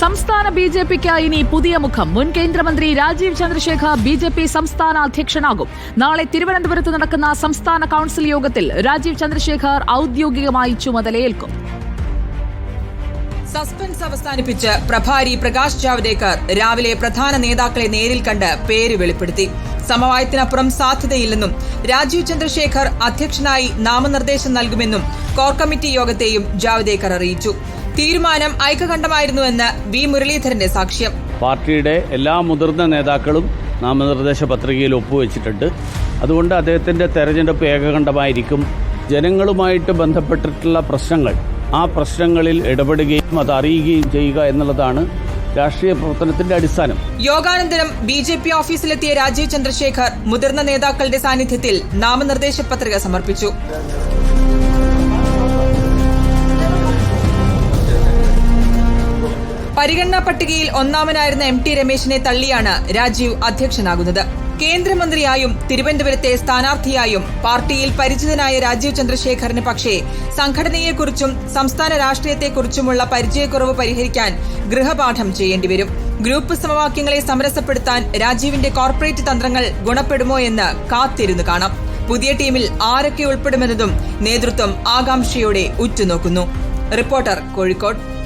സംസ്ഥാന B J പിക്ക് ഇനി പുതിയ മുഖം. മുൻ കേന്ദ്രമന്ത്രി Rajeev Chandrasekhar B J P സംസ്ഥാന അധ്യക്ഷനാകും. നാളെ തിരുവനന്തപുരത്ത് നടക്കുന്ന സംസ്ഥാന കൌൺസിൽ യോഗത്തിൽ രാജീവ് ചന്ദ്രശേഖർ ഔദ്യോഗികമായി ചുമതലയേൽക്കും. സസ്പെൻസ് അവസാനിപ്പിച്ച് പ്രഭാരി പ്രകാശ് ജാവ്ദേക്കർ രാവിലെ പ്രധാന നേതാക്കളെ നേരിൽ കണ്ട് പേര് വെളിപ്പെടുത്തി. സമവായത്തിനപ്പുറം സാധ്യതയില്ലെന്നും രാജീവ് ചന്ദ്രശേഖർ അധ്യക്ഷനായി നാമനിർദ്ദേശം നൽകുമെന്നും കോർ കമ്മിറ്റി യോഗത്തെയും ജാവ്ദേക്കർ അറിയിച്ചു. തീരുമാനം ഐക്യകണ്ഠമായിരുന്നുവെന്ന് വി. മുരളീധരന്റെ സാക്ഷ്യം. പാർട്ടിയുടെ എല്ലാ മുതിർന്ന നേതാക്കളും നാമനിർദ്ദേശ പത്രികയിൽ ഒപ്പുവെച്ചിട്ടുണ്ട്. അതുകൊണ്ട് അദ്ദേഹത്തിന്റെ തെരഞ്ഞെടുപ്പ് ഏകകണ്ഠമായിരിക്കും. ജനങ്ങളുമായിട്ട് ബന്ധപ്പെട്ടിട്ടുള്ള പ്രശ്നങ്ങൾ ആ പ്രശ്നങ്ങളിൽ ഇടപെടുകയും അത് അറിയുകയും ചെയ്യുക എന്നുള്ളതാണ് രാഷ്ട്രീയ പ്രവർത്തനത്തിന്റെ അടിസ്ഥാനം. യോഗാനന്തരം ബി. ജെ. പി ഓഫീസിലെത്തിയ രാജീവ് ചന്ദ്രശേഖർ മുതിർന്ന നേതാക്കളുടെ സാന്നിധ്യത്തിൽ നാമനിർദ്ദേശ പത്രിക സമർപ്പിച്ചു. പരിഗണനാ പട്ടികയിൽ ഒന്നാമനായിരുന്ന എം ടി രമേശിനെ തള്ളിയാണ് രാജീവ് അധ്യക്ഷനാകുന്നത്. കേന്ദ്രമന്ത്രിയായും തിരുവനന്തപുരത്തെ സ്ഥാനാർത്ഥിയായും പാർട്ടിയിൽ പരിചിതനായ രാജീവ് ചന്ദ്രശേഖറിന് പക്ഷേ സംഘടനയെക്കുറിച്ചും സംസ്ഥാന രാഷ്ട്രീയത്തെക്കുറിച്ചുമുള്ള പരിചയക്കുറവ് പരിഹരിക്കാൻ ഗൃഹപാഠം ചെയ്യേണ്ടിവരും ഗ്രൂപ്പ് സമവാക്യങ്ങളെ സമരസപ്പെടുത്താൻ രാജീവിന്റെ കോർപ്പറേറ്റ് തന്ത്രങ്ങൾ ഗുണപ്പെടുമോ എന്ന് കാത്തിരുന്നു കാണാം. പുതിയ ടീമിൽ ആരൊക്കെ ഉൾപ്പെടുമെന്നതും നേതൃത്വം ആകാംക്ഷയോടെ ഉറ്റുനോക്കുന്നു. റിപ്പോർട്ടർ കോഴിക്കോട്.